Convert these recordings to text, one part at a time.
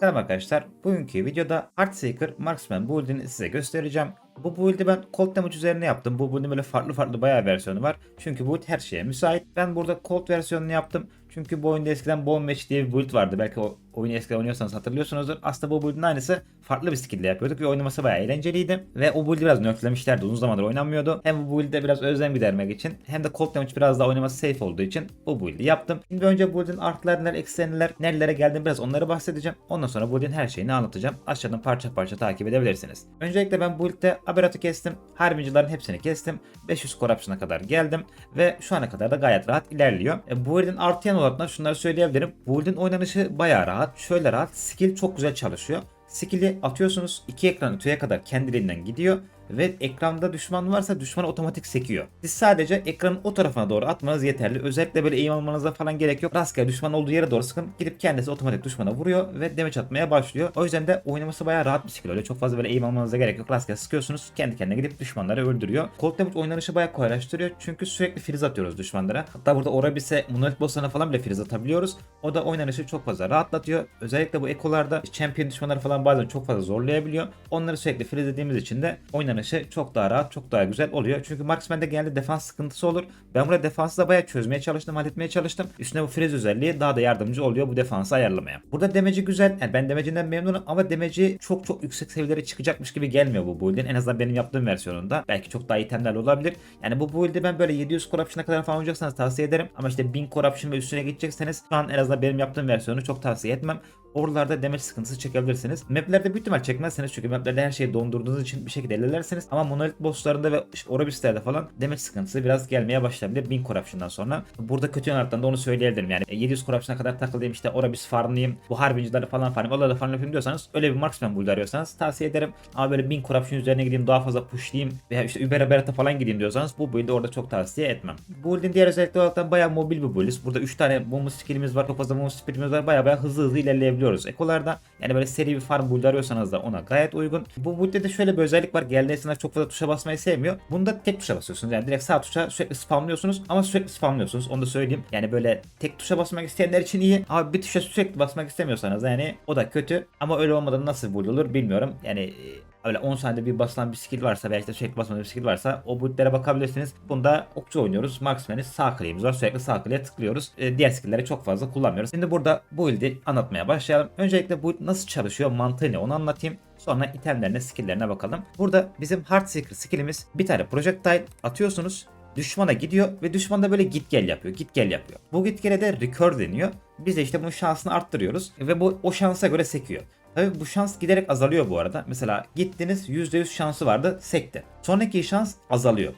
Selam arkadaşlar. Bugünkü videoda Heartseeker Marksman build'ini size göstereceğim. Bu build'i ben Cold Damage üzerine yaptım. Bu build'in böyle farklı farklı bayağı versiyonu var. Çünkü build her şeye müsait. Ben burada Cold versiyonunu yaptım. Çünkü bu oyunda eskiden Bone Match diye bir build vardı. Belki o oyunu eskiden oynuyorsanız hatırlıyorsunuzdur. Aslında bu build'in aynısı farklı bir skill'le yapıyorduk ve oynaması bayağı eğlenceliydi. Ve o build'i biraz nerflemişlerdi. Uzun zamandır oynanmıyordu. Hem bu build'de biraz özlem gidermek için hem de Cold Damage biraz daha oynaması safe olduğu için bu build'i yaptım. Şimdi önce build'in artıları neler, eksileri neler, nerelere geldim biraz onları bahsedeceğim. Ondan sonra build'in her şeyini anlatacağım. Aşağıdan parça parça takip edebilirsiniz. Öncelikle ben build'de Aberrat'ı kestim. Harbicilerin hepsini kestim. 500 Corruption'a kadar geldim. Ve şu ana kadar da gayet rahat ilerliyor. E, bu build'in artı yan olarak da şunları söyleyebilirim. Build'in oynanışı bayağı rahat. Şöyle rahat. Skill çok güzel çalışıyor. Skill'i atıyorsunuz. iki ekran öteye kadar kendiliğinden gidiyor. Ve ekranda düşman varsa düşman otomatik sekiyor. Siz sadece ekranın o tarafına doğru atmanız yeterli. Özellikle böyle eğim almanıza falan gerek yok. Rastgele düşman olduğu yere doğru sıkın. Gidip kendisi otomatik düşmana vuruyor ve damage atmaya başlıyor. O yüzden de oynaması bayağı rahat bir skill. Öyle çok fazla böyle eğim almanıza gerek yok. Rastgele sıkıyorsunuz. Kendi kendine gidip düşmanları öldürüyor. Cold damage oynanışı bayağı kolaylaştırıyor. Çünkü sürekli freeze atıyoruz düşmanlara. Hatta burada Orabis'e Monolith bosslarına falan bile freeze atabiliyoruz. O da oynanışı çok fazla rahatlatıyor. Özellikle bu ekolarda champion düşmanları falan bazen çok fazla zorlayabiliyor. Onları sürekli freeze dediğimiz için de oynanışı çok daha rahat, çok daha güzel oluyor. Çünkü Marksman'de genelde defans sıkıntısı olur. Ben burada defansı da bayağı çözmeye çalıştım, halletmeye çalıştım. Üstüne bu freeze özelliği daha da yardımcı oluyor bu defansı ayarlamaya. Burada demeci güzel. Yani ben demecinden memnunum ama demeci çok çok yüksek seviyelere çıkacakmış gibi gelmiyor bu build'in. En azından benim yaptığım versiyonunda. Belki çok daha itemlerle olabilir. Yani bu build'i ben böyle 700 corruption'a kadar falan oynayacaksanız tavsiye ederim. Ama işte 1000 corruption ve üstüne gidecekseniz şu an en azından benim yaptığım versiyonu çok tavsiye etmem. Oralarda damage sıkıntısı çekebilirsiniz. Maplerde büyük ihtimal çekmezseniz çünkü maplerde her şeyi dondurduğunuz için bir şekilde ellersiniz. Ama Monolith bosslarında ve işte Orabis'lerde falan damage sıkıntısı biraz gelmeye başlayabilir 1000 corruption'dan sonra. Burada kötü yanlardan da onu söyleyebilirim. Yani 700 corruption'a kadar takılayım işte Orabis farmlayayım. Bu harbincileri falan farmlayayım. Oralarda farm yapayım diyorsanız öyle bir marksman build arıyorsanız tavsiye ederim. Ama böyle 1000 corruption üzerine gideyim daha fazla pushlayayım veya işte Uber Berat'a falan gideyim diyorsanız bu build'i orada çok tavsiye etmem. Bu build'in diğer özellikleri olarak da bayağı mobil bir build. Burada 3 tane bomba skillimiz var. Çok fazla bomba speedimiz var. Bayağı bayağı hızlı hızlı ilerleyebiliyoruz. Ekolarda yani böyle seri bir farm build arıyorsanız da ona gayet uygun. Bu build'de de şöyle bir özellik var. Geldiği insanlar çok fazla tuşa basmayı sevmiyor. Bunda tek tuşa basıyorsunuz. Yani direkt sağ tuşa sürekli spamlıyorsunuz ama sürekli spamlıyorsunuz. Onu da söyleyeyim. Yani böyle tek tuşa basmak isteyenler için iyi ama bir tuşa sürekli basmak istemiyorsanız yani o da kötü. Ama öyle olmadan nasıl build olur bilmiyorum. Yani e, öyle 10 saniyede bir basılan bir skill varsa veya işte sürekli basmadığı bir skill varsa o buildlere bakabilirsiniz. Bunda okçu oynuyoruz. Marksman'ı sağ kliğimiz var. Sürekli sağ kliğe tıklıyoruz. Ee, diğer skill'leri çok fazla kullanmıyoruz. Şimdi burada build'i anlatmaya başlayalım. Öncelikle build nasıl çalışıyor mantığı ne onu anlatayım. Sonra itemlerine, skill'lerine bakalım. Burada bizim Heartseeker skill'imiz bir tane projectile atıyorsunuz. Düşmana gidiyor ve düşman da böyle git gel yapıyor. Git gel yapıyor. Bu git gele de recur deniyor. Biz de işte bunun şansını arttırıyoruz ve bu o şansa göre sekiyor. Tabii bu şans giderek azalıyor bu arada. Mesela gittiniz %100 şansı vardı sekti. Sonraki şans azalıyor.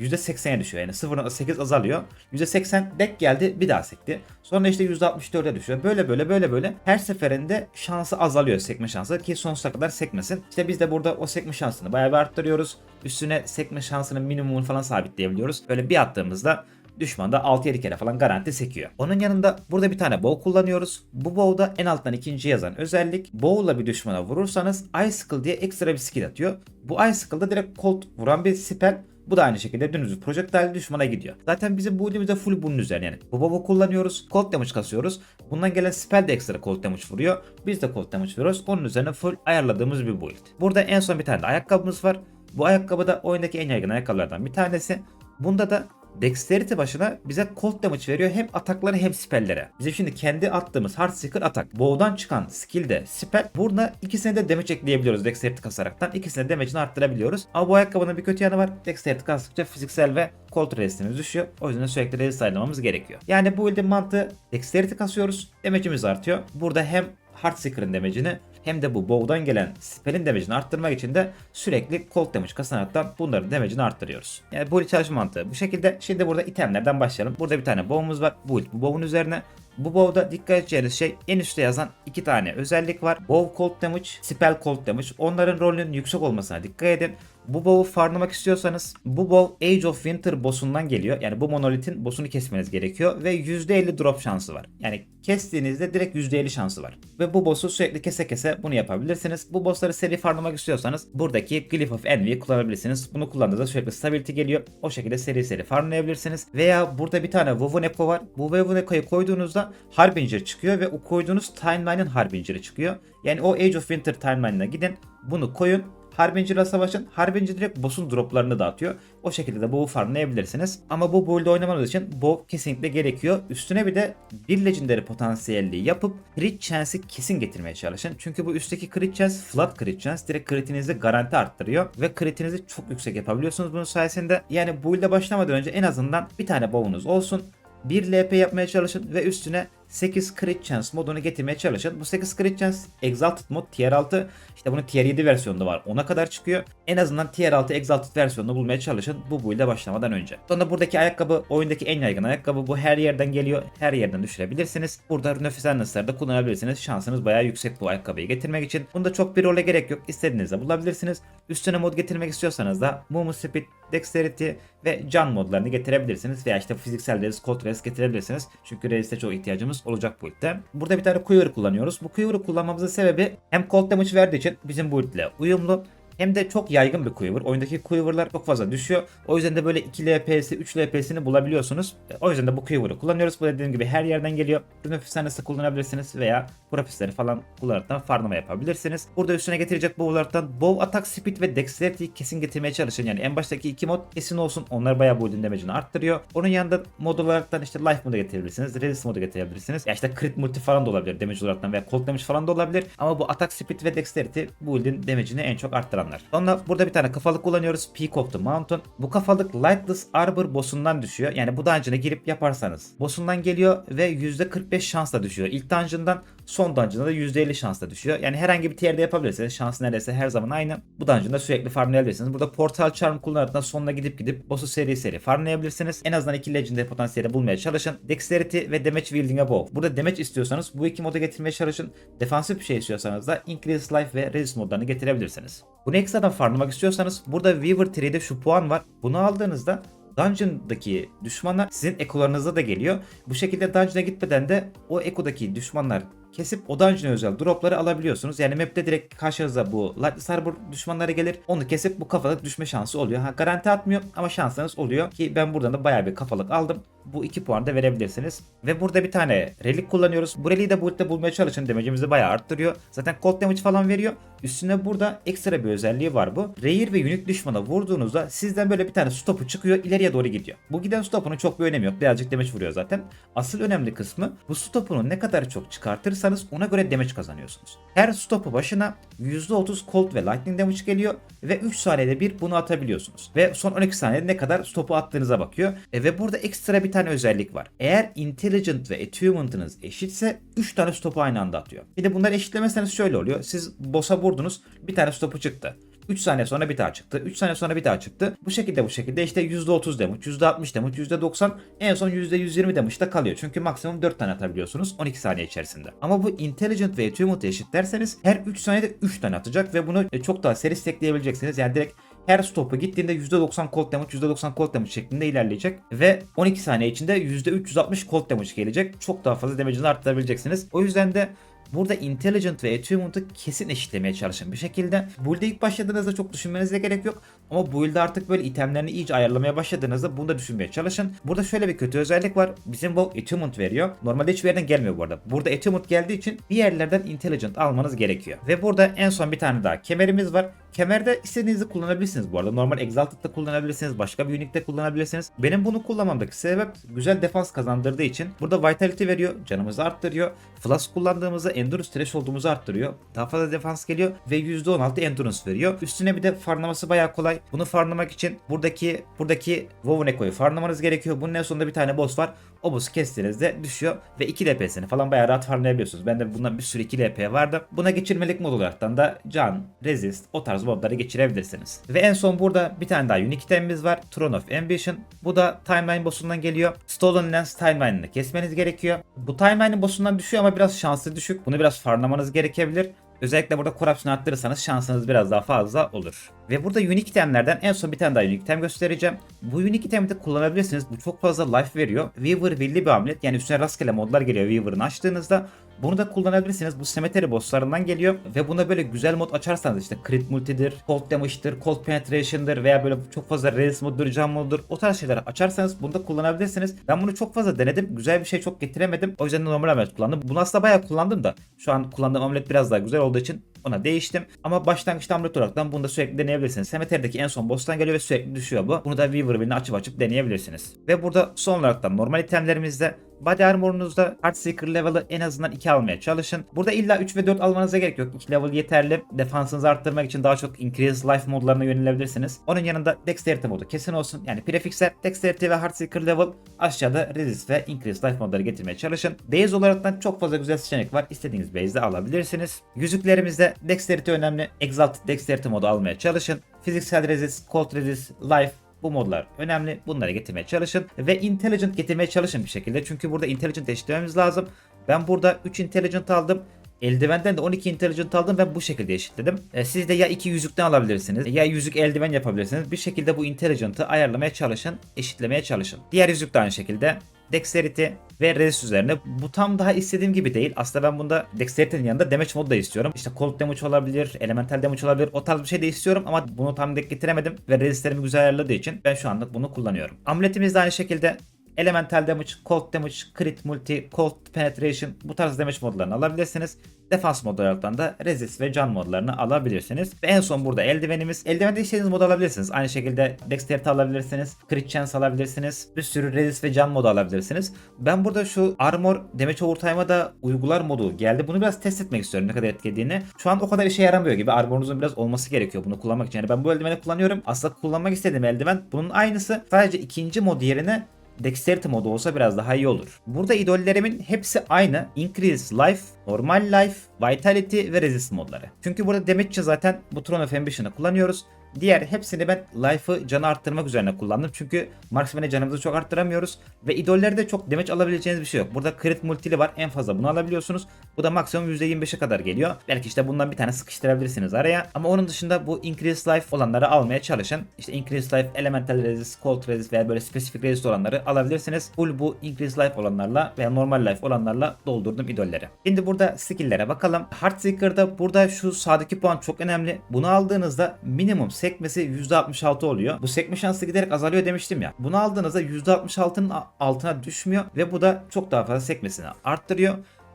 %80'e düşüyor yani 0.8 azalıyor. %80 dek geldi bir daha sekti. Sonra işte %64'e düşüyor. Böyle böyle böyle böyle her seferinde şansı azalıyor sekme şansı ki sonsuza kadar sekmesin. İşte biz de burada o sekme şansını bayağı bir arttırıyoruz. Üstüne sekme şansının minimumunu falan sabitleyebiliyoruz. Böyle bir attığımızda düşman da 6-7 kere falan garanti sekiyor. Onun yanında burada bir tane bow kullanıyoruz. Bu bow'da en alttan ikinci yazan özellik bow'la bir düşmana vurursanız Icicle diye ekstra bir skill atıyor. Bu Icicle'da direkt cold vuran bir spell. Bu da aynı şekilde dümdüz projectile düşmana gidiyor. Zaten bizim bu de full bunun üzerine yani. Bu baba kullanıyoruz. Cold damage kasıyoruz. Bundan gelen spell de ekstra cold damage vuruyor. Biz de cold damage veriyoruz. Onun üzerine full ayarladığımız bir build. Burada en son bir tane de ayakkabımız var. Bu ayakkabı da oyundaki en yaygın ayakkabılardan bir tanesi. Bunda da Dexterity başına bize cold damage veriyor hem ataklara hem spellere. Bizim şimdi kendi attığımız Heartseeker atak. Bow'dan çıkan skill de spell. Burada ikisine de damage ekleyebiliyoruz Dexterity kasaraktan. İkisine damage'ini arttırabiliyoruz. Ama bu ayakkabının bir kötü yanı var. Dexterity kastıkça fiziksel ve cold resistimiz düşüyor. O yüzden sürekli resist ayarlamamız gerekiyor. Yani bu build'in mantığı Dexterity kasıyoruz. Damage'imiz artıyor. Burada hem Heartseeker'ın damage'ini hem de bu bow'dan gelen spell'in damage'ini arttırmak için de sürekli cold damage kasanaktan bunların damage'ini arttırıyoruz. Yani bu çalışma mantığı bu şekilde. Şimdi burada itemlerden başlayalım. Burada bir tane bow'umuz var. Bu, bu bow'un üzerine bu bow'da dikkat edeceğiniz şey en üstte yazan iki tane özellik var. Bow cold damage, spell cold damage. Onların rolünün yüksek olmasına dikkat edin. Bu bow'u farmlamak istiyorsanız bu bow Age of Winter boss'undan geliyor. Yani bu monolitin boss'unu kesmeniz gerekiyor ve %50 drop şansı var. Yani kestiğinizde direkt %50 şansı var. Ve bu boss'u sürekli kese kese bunu yapabilirsiniz. Bu boss'ları seri farmlamak istiyorsanız buradaki Glyph of Envy'yi kullanabilirsiniz. Bunu kullandığınızda sürekli stability geliyor. O şekilde seri seri farmlayabilirsiniz. Veya burada bir tane Vovoneko var. Bu Vovoneko'yu koyduğunuzda Harbinger çıkıyor ve o koyduğunuz timeline'ın Harbinger'ı çıkıyor. Yani o Age of Winter timeline'ına gidin. Bunu koyun. Harbinger'la savaşın. Harbinger direkt boss'un droplarını dağıtıyor. O şekilde de bow farmlayabilirsiniz. Ama bu build'de oynamanız için bow kesinlikle gerekiyor. Üstüne bir de bir legendary potansiyelliği yapıp crit chance'i kesin getirmeye çalışın. Çünkü bu üstteki crit chance flat crit chance direkt critinizi garanti arttırıyor ve critinizi çok yüksek yapabiliyorsunuz bunun sayesinde. Yani bu build'e başlamadan önce en azından bir tane bow'unuz olsun. 1 LP yapmaya çalışın ve üstüne 8 Crit Chance modunu getirmeye çalışın. Bu 8 Crit Chance Exalted mod tier 6 işte bunun tier 7 versiyonu var. Ona kadar çıkıyor. En azından tier 6 Exalted versiyonunu bulmaya çalışın bu build'e başlamadan önce. Sonra buradaki ayakkabı oyundaki en yaygın ayakkabı. Bu her yerden geliyor. Her yerden düşürebilirsiniz. Burada Nefes Annes'ları da kullanabilirsiniz. Şansınız bayağı yüksek bu ayakkabıyı getirmek için. Bunda çok bir role gerek yok. İstediğinizde bulabilirsiniz. Üstüne mod getirmek istiyorsanız da Movement Speed, Dexterity ve Can modlarını getirebilirsiniz. Veya işte fiziksel resist, cold resist getirebilirsiniz. Çünkü resiste çok ihtiyacımız olacak bu build'de. Burada bir tane Quiver kullanıyoruz. Bu Quiver'ı kullanmamızın sebebi hem cold damage verdiği için bizim build ile uyumlu hem de çok yaygın bir quiver. Oyundaki quiver'lar çok fazla düşüyor. O yüzden de böyle 2 LP'si, 3 LP'sini bulabiliyorsunuz. O yüzden de bu quiver'ı kullanıyoruz. Bu dediğim gibi her yerden geliyor. Rune Fisanesi kullanabilirsiniz veya Propisleri falan kullanarak farmlama yapabilirsiniz. Burada üstüne getirecek bow'lardan bow attack speed ve dexterity kesin getirmeye çalışın. Yani en baştaki iki mod kesin olsun. Onlar bayağı bu damage'ini arttırıyor. Onun yanında mod olaraktan işte life modu getirebilirsiniz. Resist modu getirebilirsiniz. Ya işte crit multi falan da olabilir damage olaraktan veya cold damage falan da olabilir. Ama bu attack speed ve dexterity bu build'in damage'ini en çok arttıranlar. Sonra burada bir tane kafalık kullanıyoruz. Peak of the Mountain. Bu kafalık Lightless Arbor boss'undan düşüyor. Yani bu dungeon'a girip yaparsanız. Boss'undan geliyor ve %45 şansla düşüyor. İlk dungeon'dan son dungeon'da da %50 şansla düşüyor. Yani herhangi bir tier'de yapabilirsiniz. Şans neredeyse her zaman aynı. Bu dungeon'da sürekli farmlayabilirsiniz. Burada Portal Charm kullanarak sonuna gidip gidip boss'u seri seri farmlayabilirsiniz. En azından iki Legendary potansiyeli bulmaya çalışın. Dexterity ve Damage Wielding'e bow. Burada damage istiyorsanız bu iki moda getirmeye çalışın. Defansif bir şey istiyorsanız da Increase Life ve Resist modlarını getirebilirsiniz. Bunu ekstradan farmlamak istiyorsanız burada Weaver Tree'de şu puan var. Bunu aldığınızda Dungeon'daki düşmanlar sizin ekolarınıza da geliyor. Bu şekilde Dungeon'a gitmeden de o ekodaki düşmanlar kesip o dungeon'a özel dropları alabiliyorsunuz. Yani map'te direkt karşınıza bu Lightless Harbor düşmanları gelir. Onu kesip bu kafalık düşme şansı oluyor. Ha garanti atmıyor ama şansınız oluyor ki ben buradan da bayağı bir kafalık aldım. Bu iki puan da verebilirsiniz. Ve burada bir tane relik kullanıyoruz. Bu reliği de build'de bulmaya çalışın. Damage'imizi bayağı arttırıyor. Zaten cold damage falan veriyor. Üstüne burada ekstra bir özelliği var bu. Rare ve unique düşmana vurduğunuzda sizden böyle bir tane stopu çıkıyor ileriye doğru gidiyor. Bu giden stopunun çok bir önemi yok. Birazcık damage vuruyor zaten. Asıl önemli kısmı bu stopunu ne kadar çok çıkartırsanız ona göre damage kazanıyorsunuz. Her stopu başına %30 cold ve lightning damage geliyor ve 3 saniyede bir bunu atabiliyorsunuz. Ve son 12 saniyede ne kadar stopu attığınıza bakıyor. E ve burada ekstra bir tane özellik var. Eğer intelligent ve attunement'ınız eşitse 3 tane stopu aynı anda atıyor. Bir de bunları eşitlemezseniz şöyle oluyor. Siz boss'a vurdunuz bir tane stopu çıktı. 3 saniye sonra bir daha çıktı. 3 saniye sonra bir daha çıktı. Bu şekilde bu şekilde işte %30 damage, %60 damage, %90 en son %120 damage da kalıyor. Çünkü maksimum 4 tane atabiliyorsunuz 12 saniye içerisinde. Ama bu intelligent ve attunement'ı eşitlerseniz her 3 saniyede 3 tane atacak ve bunu çok daha seri stackleyebileceksiniz. Yani direkt her stopu gittiğinde %90 cold damage, %90 cold damage şeklinde ilerleyecek. Ve 12 saniye içinde %360 cold damage gelecek. Çok daha fazla damage'ini arttırabileceksiniz. O yüzden de Burada intelligent ve attunement'ı kesin eşitlemeye çalışın bir şekilde. Build'e ilk başladığınızda çok düşünmenize gerek yok. Ama build'de artık böyle itemlerini iyice ayarlamaya başladığınızda bunu da düşünmeye çalışın. Burada şöyle bir kötü özellik var. Bizim bu attunement veriyor. Normalde hiçbir yerden gelmiyor bu arada. Burada attunement geldiği için bir yerlerden intelligent almanız gerekiyor. Ve burada en son bir tane daha kemerimiz var. Kemerde istediğinizi kullanabilirsiniz bu arada. Normal Exalted'da kullanabilirsiniz. Başka bir Unique'de kullanabilirsiniz. Benim bunu kullanmamdaki sebep güzel defans kazandırdığı için. Burada Vitality veriyor. Canımızı arttırıyor. Flask kullandığımızda Endurance threshold'umuzu arttırıyor. Daha fazla defans geliyor ve %16 Endurance veriyor. Üstüne bir de farmlaması bayağı kolay. Bunu farmlamak için buradaki buradaki Vovoneko'yu farmlamanız gerekiyor. Bunun en sonunda bir tane boss var. O boss'u kestiğinizde düşüyor ve 2 LP'sini falan bayağı rahat farmlayabiliyorsunuz. Bende bundan bir sürü 2 LP vardı. Buna geçirmelik mod olaraktan da can, resist o tarz modları geçirebilirsiniz. Ve en son burada bir tane daha unique itemimiz var. Throne of Ambition. Bu da timeline boss'undan geliyor. Stolen Lens timeline'ını kesmeniz gerekiyor. Bu timeline'in boss'undan düşüyor ama biraz şanslı düşük. Bunu biraz farmlamanız gerekebilir. Özellikle burada corruption arttırırsanız şansınız biraz daha fazla olur. Ve burada unique itemlerden en son bir tane daha unique item göstereceğim. Bu unique itemi de kullanabilirsiniz. Bu çok fazla life veriyor. Weaver willi bir amulet. Yani üstüne rastgele modlar geliyor Weaver'ını açtığınızda. Bunu da kullanabilirsiniz. Bu cemetery bosslarından geliyor. Ve buna böyle güzel mod açarsanız işte crit multidir, cold damage'dır, cold penetration'dır veya böyle çok fazla resist moddur, jam moddur. O tarz şeyler açarsanız bunu da kullanabilirsiniz. Ben bunu çok fazla denedim. Güzel bir şey çok getiremedim. O yüzden de normal amulet kullandım. Bunu aslında bayağı kullandım da. Şu an kullandığım amulet biraz daha güzel olduğu için ona değiştim. Ama başlangıçta amulet olaraktan bunu da sürekli deneyebilirsiniz. Cemetery'deki en son boss'tan geliyor ve sürekli düşüyor bu. Bunu da Weaver açıp açıp deneyebilirsiniz. Ve burada son olarak da normal itemlerimizde Body armor'unuzda Heartseeker level'ı en azından 2 almaya çalışın. Burada illa 3 ve 4 almanıza gerek yok. 2 level yeterli. Defansınızı arttırmak için daha çok Increase Life modlarına yönelebilirsiniz. Onun yanında Dexterity modu kesin olsun. Yani prefixler Dexterity ve Heartseeker level aşağıda Resist ve Increase Life modları getirmeye çalışın. Base olaraktan çok fazla güzel seçenek var. İstediğiniz base'de alabilirsiniz. Yüzüklerimizde Dexterity önemli. Exalted Dexterity modu almaya çalışın. Fiziksel Resist, Cold Resist, Life bu modlar önemli. Bunları getirmeye çalışın. Ve intelligent getirmeye çalışın bir şekilde. Çünkü burada intelligent eşitlememiz lazım. Ben burada 3 intelligent aldım. Eldivenden de 12 intelligent aldım ve bu şekilde eşitledim. E, siz de ya 2 yüzükten alabilirsiniz ya yüzük eldiven yapabilirsiniz. Bir şekilde bu intelligent'ı ayarlamaya çalışın, eşitlemeye çalışın. Diğer yüzük de aynı şekilde. Dexterity ve resist üzerine. Bu tam daha istediğim gibi değil. Aslında ben bunda Dexterity'nin yanında damage modu da istiyorum. İşte cold damage olabilir, elemental damage olabilir. O tarz bir şey de istiyorum ama bunu tam denk getiremedim. Ve resistlerimi güzel ayarladığı için ben şu anlık bunu kullanıyorum. Amuletimiz de aynı şekilde Elemental Damage, Cold Damage, Crit Multi, Cold Penetration bu tarz damage modlarını alabilirsiniz. Defans modlarından da Resist ve Can modlarını alabilirsiniz. Ve en son burada eldivenimiz. Eldivende istediğiniz mod alabilirsiniz. Aynı şekilde Dexterity alabilirsiniz. Crit Chance alabilirsiniz. Bir sürü Resist ve Can modu alabilirsiniz. Ben burada şu Armor Damage Overtime'a da uygular modu geldi. Bunu biraz test etmek istiyorum ne kadar etkilediğini. Şu an o kadar işe yaramıyor gibi. Armorunuzun biraz olması gerekiyor bunu kullanmak için. Yani ben bu eldiveni kullanıyorum. Aslında kullanmak istediğim eldiven bunun aynısı. Sadece ikinci mod yerine Dexterity modu olsa biraz daha iyi olur. Burada idollerimin hepsi aynı. Increase Life, Normal Life, Vitality ve Resist modları. Çünkü burada damage zaten bu Throne of Ambition'ı kullanıyoruz. Diğer hepsini ben life'ı canı arttırmak üzerine kullandım. Çünkü marksman'e canımızı çok arttıramıyoruz. Ve idollerde çok damage alabileceğiniz bir şey yok. Burada crit multili var. En fazla bunu alabiliyorsunuz. Bu da maksimum %25'e kadar geliyor. Belki işte bundan bir tane sıkıştırabilirsiniz araya. Ama onun dışında bu increase life olanları almaya çalışın. İşte increase life, elemental resist, cold resist veya böyle spesifik resist olanları alabilirsiniz. Full bu increase life olanlarla veya normal life olanlarla doldurdum idolleri. Şimdi burada skill'lere bakalım. Heartseeker'da burada şu sağdaki puan çok önemli. Bunu aldığınızda minimum sekmesi %66 oluyor. Bu sekme şansı giderek azalıyor demiştim ya. Bunu aldığınızda %66'nın altına düşmüyor ve bu da çok daha fazla sekmesini arttırıyor.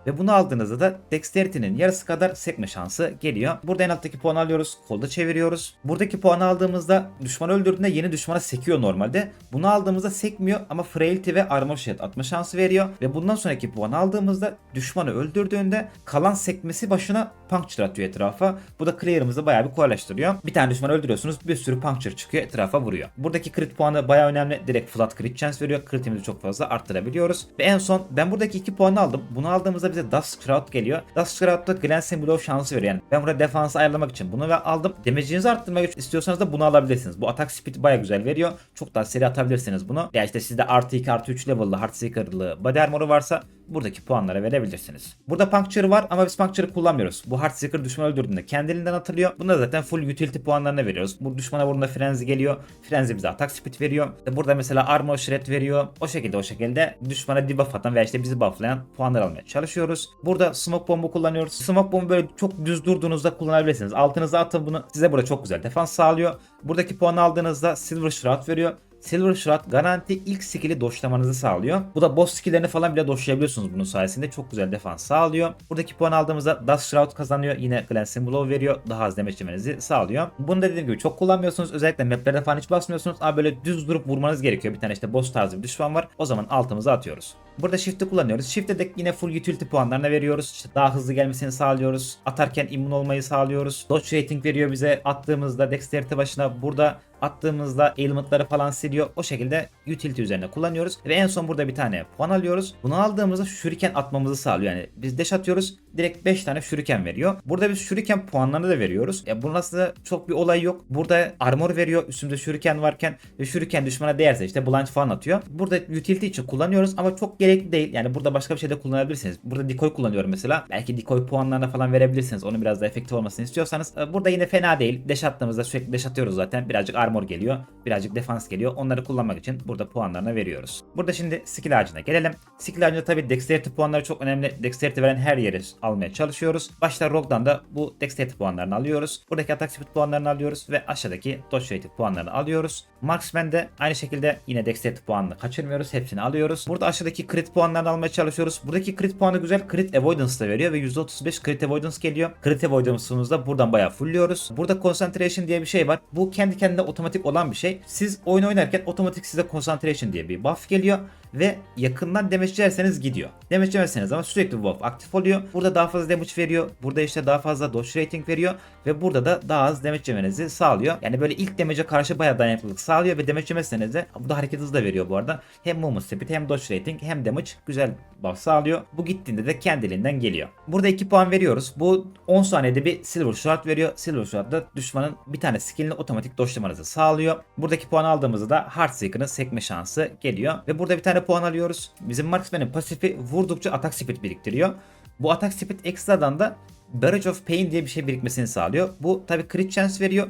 Ve bunu aldığınızda da Dexterity'nin yarısı kadar sekme şansı geliyor. Burada en alttaki puanı alıyoruz. Kolda çeviriyoruz. Buradaki puanı aldığımızda düşman öldürdüğünde yeni düşmana sekiyor normalde. Bunu aldığımızda sekmiyor ama Frailty ve Armor Shard atma şansı veriyor. Ve bundan sonraki puanı aldığımızda düşmanı öldürdüğünde kalan sekmesi başına puncture atıyor etrafa. Bu da clear'ımızı bayağı bir kolaylaştırıyor. Bir tane düşman öldürüyorsunuz bir sürü puncture çıkıyor etrafa vuruyor. Buradaki crit puanı bayağı önemli. Direkt flat crit chance veriyor. Crit'imizi çok fazla arttırabiliyoruz. Ve en son ben buradaki iki puanı aldım. Bunu aldığımızda bize Dust Shroud geliyor. Dust Shroud'da Glancing Blow şansı veriyor. Yani ben burada defansı ayarlamak için bunu ve aldım. Damage'inizi arttırmak istiyorsanız da bunu alabilirsiniz. Bu atak speed baya güzel veriyor. Çok daha seri atabilirsiniz bunu. Ya işte sizde artı 2 artı 3 level'lı Heartseeker'lı body armor'u varsa buradaki puanlara verebilirsiniz. Burada Puncture var ama biz Puncture'ı kullanmıyoruz. Bu Heartseeker düşman öldürdüğünde kendiliğinden atılıyor. Bunda zaten full utility puanlarına veriyoruz. Bu düşmana vurduğunda Frenzy geliyor. Frenzy bize atak speed veriyor. Burada mesela Armor Shred veriyor. O şekilde o şekilde düşmana debuff atan veya işte bizi bufflayan puanlar almaya çalışıyoruz. Burada Smoke Bomb'u kullanıyoruz. Smoke Bomb'u böyle çok düz durduğunuzda kullanabilirsiniz. Altınıza atın bunu. Size burada çok güzel defans sağlıyor. Buradaki puanı aldığınızda Silver Shroud veriyor. Silver Shroud garanti ilk skill'i doşlamanızı sağlıyor. Bu da boss skill'lerini falan bile doşlayabiliyorsunuz bunun sayesinde. Çok güzel defans sağlıyor. Buradaki puan aldığımızda Dust Shroud kazanıyor. Yine Glancing Blow veriyor. Daha az damage yemenizi sağlıyor. Bunu da dediğim gibi çok kullanmıyorsunuz. Özellikle maplerde falan hiç basmıyorsunuz. Ama böyle düz durup vurmanız gerekiyor. Bir tane işte boss tarzı bir düşman var. O zaman altımıza atıyoruz. Burada shift'i kullanıyoruz. Shift'te de yine full utility puanlarına veriyoruz. İşte daha hızlı gelmesini sağlıyoruz. Atarken immun olmayı sağlıyoruz. Dodge rating veriyor bize. Attığımızda dexterity başına burada attığımızda ailment'ları falan siliyor. O şekilde utility üzerine kullanıyoruz. Ve en son burada bir tane puan alıyoruz. Bunu aldığımızda shuriken atmamızı sağlıyor. Yani biz dash atıyoruz. Direkt 5 tane şuriken veriyor. Burada biz şuriken puanlarını da veriyoruz. Ya bunun aslında çok bir olay yok. Burada armor veriyor üstümüzde şuriken varken ve şuriken düşmana değerse işte blanch falan atıyor. Burada utility için kullanıyoruz ama çok gerekli değil. Yani burada başka bir şeyde kullanabilirsiniz. Burada decoy kullanıyorum mesela. Belki decoy puanlarına falan verebilirsiniz. Onun biraz da efektif olmasını istiyorsanız. Ee, Burada yine fena değil. Deş attığımızda sürekli deş atıyoruz zaten. Birazcık armor geliyor. Birazcık defans geliyor. Onları kullanmak için burada puanlarına veriyoruz. Burada şimdi skill ağacına gelelim. Skill ağacında tabii dexterity puanları çok önemli. Dexterity veren her yeri almaya çalışıyoruz. Başta Rogue'dan da bu dexterity puanlarını alıyoruz. Buradaki attack speed puanlarını alıyoruz ve aşağıdaki dodge rated puanlarını alıyoruz. Marksman'de aynı şekilde yine dexterity puanını kaçırmıyoruz. Hepsini alıyoruz. Burada aşağıdaki crit puanlarını almaya çalışıyoruz. Buradaki crit puanı güzel. Crit avoidance da veriyor ve %35 crit avoidance geliyor. Crit avoidance'ımızı da buradan bayağı fullüyoruz. Burada concentration diye bir şey var. Bu kendi kendine otomatik olan bir şey. Siz oyun oynarken otomatik size concentration diye bir buff geliyor ve yakından damage yerseniz gidiyor. Damage yemezseniz ama sürekli buff aktif oluyor. Burada daha fazla damage veriyor. Burada işte daha fazla dodge rating veriyor ve burada da daha az damage yemenizi sağlıyor. Yani böyle ilk damage'e karşı bayağı dayanıklılık sağlıyor ve damage yemezseniz de bu da hareket hızı da veriyor bu arada. Hem movement speed hem dodge rating hem damage güzel buff sağlıyor. Bu gittiğinde de kendiliğinden geliyor. Burada 2 puan veriyoruz. Bu 10 saniyede bir silver shard veriyor. Silver shard da düşmanın bir tane skillini otomatik dodge'lamanızı sağlıyor. Buradaki puan aldığımızda da Heartseeker'ın sekme şansı geliyor. Ve burada bir tane puan alıyoruz. Bizim Marksman'ın pasifi vurdukça atak speed biriktiriyor. Bu atak speed ekstradan da Barrage of Pain diye bir şey birikmesini sağlıyor. Bu tabi crit chance veriyor.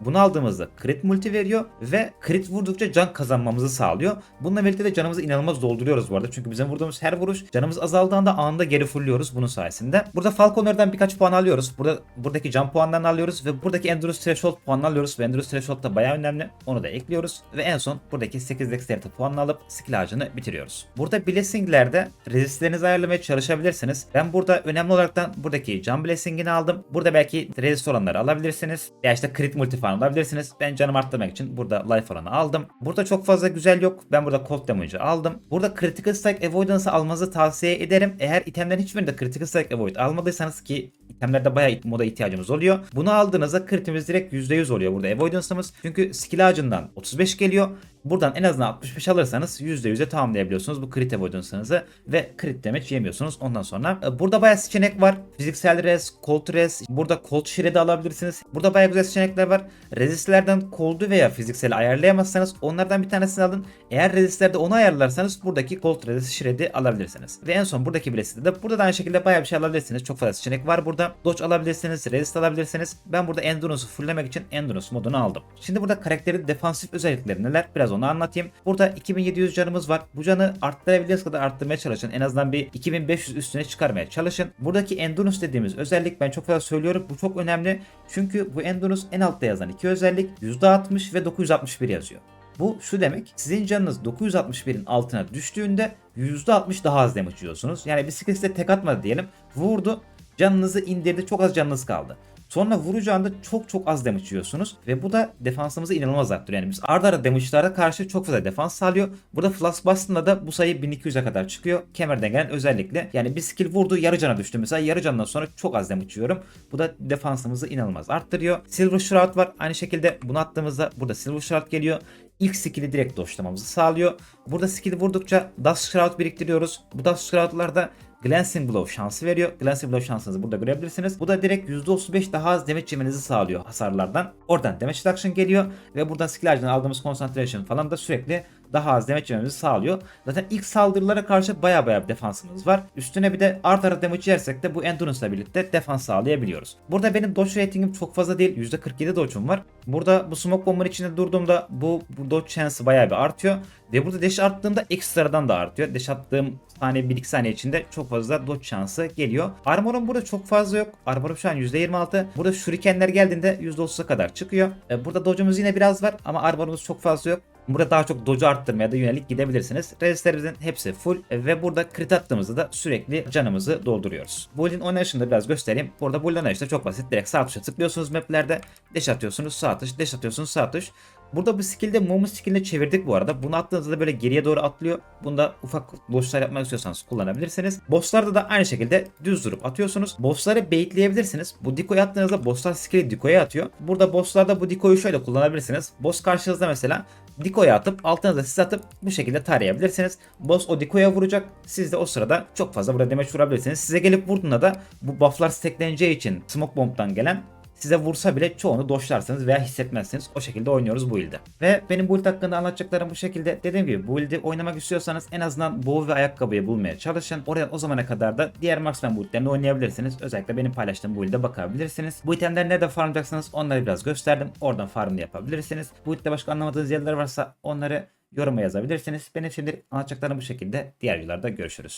Bunu aldığımızda crit multi veriyor ve crit vurdukça can kazanmamızı sağlıyor. Bununla birlikte de canımızı inanılmaz dolduruyoruz bu arada. Çünkü bizim vurduğumuz her vuruş canımız azaldığında anında geri fulluyoruz bunun sayesinde. Burada Falconer'dan birkaç puan alıyoruz. Burada buradaki can puanlarını alıyoruz ve buradaki Endurance Threshold puanını alıyoruz ve Endurance Threshold da bayağı önemli. Onu da ekliyoruz ve en son buradaki 8 Dexterity puanını alıp skill ağacını bitiriyoruz. Burada Blessing'lerde resistlerinizi ayarlamaya çalışabilirsiniz. Ben burada önemli olaraktan buradaki can Blessing'ini aldım. Burada belki resist olanları alabilirsiniz. Ya işte crit multi falan alabilirsiniz. Ben canımı arttırmak için burada life oranı aldım. Burada çok fazla güzel yok. Ben burada cold damage'ı aldım. Burada critical strike avoidance'ı almanızı tavsiye ederim. Eğer itemlerin hiçbirinde critical strike avoid almadıysanız ki itemlerde bayağı moda ihtiyacımız oluyor. Bunu aldığınızda critimiz direkt %100 oluyor burada avoidance'ımız. Çünkü skill ağacından 35 geliyor. Buradan en azından 65 alırsanız %100'e tamamlayabiliyorsunuz bu crit avoidance'ınızı ve crit damage yemiyorsunuz ondan sonra. e, Burada bayağı seçenek var. Fiziksel res, cold res, burada cold shred'i alabilirsiniz. Burada bayağı güzel seçenekler var. Resistlerden cold'u veya fizikseli ayarlayamazsanız onlardan bir tanesini alın. Eğer resistlerde onu ayarlarsanız buradaki cold resist shred'i alabilirsiniz. Ve en son buradaki bilesinde de burada da aynı şekilde bayağı bir şey alabilirsiniz. Çok fazla seçenek var burada. Dodge alabilirsiniz, resist alabilirsiniz. Ben burada endurance'ı fulllemek için endurance modunu aldım. Şimdi burada karakterin defansif özellikleri neler? Biraz onu anlatayım. Burada 2700 canımız var. Bu canı arttırabildiğiniz kadar arttırmaya çalışın. En azından bir 2500 üstüne çıkarmaya çalışın. Buradaki endurance dediğimiz özellik ben çok fazla söylüyorum. Bu çok önemli. Çünkü bu endurance en altta yazan iki özellik %60 ve 961 yazıyor. Bu şu demek sizin canınız 961'in altına düştüğünde %60 daha az damage yiyorsunuz. Yani bisiklet tek atmadı diyelim. Vurdu canınızı indirdi çok az canınız kaldı. Sonra vuracağında çok çok az damage yiyorsunuz ve bu da defansımızı inanılmaz arttırıyor. Yani biz arda arda damage'lara karşı çok fazla defans sağlıyor. Burada Flask bastığında da bu sayı 1200'e kadar çıkıyor. Kemerden gelen özellikle. Yani bir skill vurdu yarı cana düştü mesela yarı candan sonra çok az damage yiyorum. Bu da defansımızı inanılmaz arttırıyor. Silver Shroud var. Aynı şekilde bunu attığımızda burada Silver Shroud geliyor. İlk skill'i direkt doşlamamızı sağlıyor. Burada skill vurdukça Dust Shroud biriktiriyoruz. Bu Dust Shroud'larda Glancing Blow şansı veriyor. Glancing Blow şansınızı burada görebilirsiniz. Bu da direkt %35 daha az damage yemenizi sağlıyor hasarlardan. Oradan damage reduction geliyor ve buradan skill aldığımız concentration falan da sürekli daha az damage yememizi sağlıyor. Zaten ilk saldırılara karşı baya baya bir defansımız var. Üstüne bir de art ara damage yersek de bu endurance ile birlikte defans sağlayabiliyoruz. Burada benim dodge ratingim çok fazla değil. %47 dodge'um var. Burada bu smoke bomber içinde durduğumda bu, bu dodge chance baya bir artıyor. Ve burada dash arttığımda ekstradan da artıyor. Dash attığım saniye 1-2 saniye içinde çok fazla dodge şansı geliyor. Armor'um burada çok fazla yok. Armor'um şu an %26. Burada shurikenler geldiğinde %30'a kadar çıkıyor. E, Burada dodge'umuz yine biraz var ama armor'umuz çok fazla yok. Burada daha çok dodge arttırmaya da yönelik gidebilirsiniz. Resistlerimizin hepsi full ve burada crit attığımızda da sürekli canımızı dolduruyoruz. Bull'in oynayışını da biraz göstereyim. Burada Bull'in oynayışı da çok basit. Direkt sağ tuşa tıklıyorsunuz maplerde. Dash atıyorsunuz sağ tuş, dash atıyorsunuz sağ tuş. Burada bu skill'de Momo skill'ine çevirdik bu arada. Bunu attığınızda da böyle geriye doğru atlıyor. Bunda ufak bosslar yapmak istiyorsanız kullanabilirsiniz. Bosslarda da aynı şekilde düz durup atıyorsunuz. Bossları baitleyebilirsiniz. Bu dikoyu attığınızda bosslar skill'i dikoya atıyor. Burada bosslarda bu dikoyu şöyle kullanabilirsiniz. Boss karşınızda mesela dikoya atıp altınıza siz atıp bu şekilde tarayabilirsiniz. Boss o dikoya vuracak. Siz de o sırada çok fazla burada damage vurabilirsiniz. Size gelip vurduğunda da bu bufflar stackleneceği için Smoke Bomb'dan gelen size vursa bile çoğunu doşlarsınız veya hissetmezsiniz. O şekilde oynuyoruz bu build'i. Ve benim build hakkında anlatacaklarım bu şekilde. Dediğim gibi bu build'i oynamak istiyorsanız en azından bow ve ayakkabıyı bulmaya çalışın. Oradan o zamana kadar da diğer marksman build'lerini oynayabilirsiniz. Özellikle benim paylaştığım build'e bakabilirsiniz. Bu itemleri nerede farmlayacaksınız onları biraz gösterdim. Oradan farmını yapabilirsiniz. Bu build'de başka anlamadığınız yerler varsa onları yoruma yazabilirsiniz. Benim şimdi anlatacaklarım bu şekilde. Diğer videolarda görüşürüz.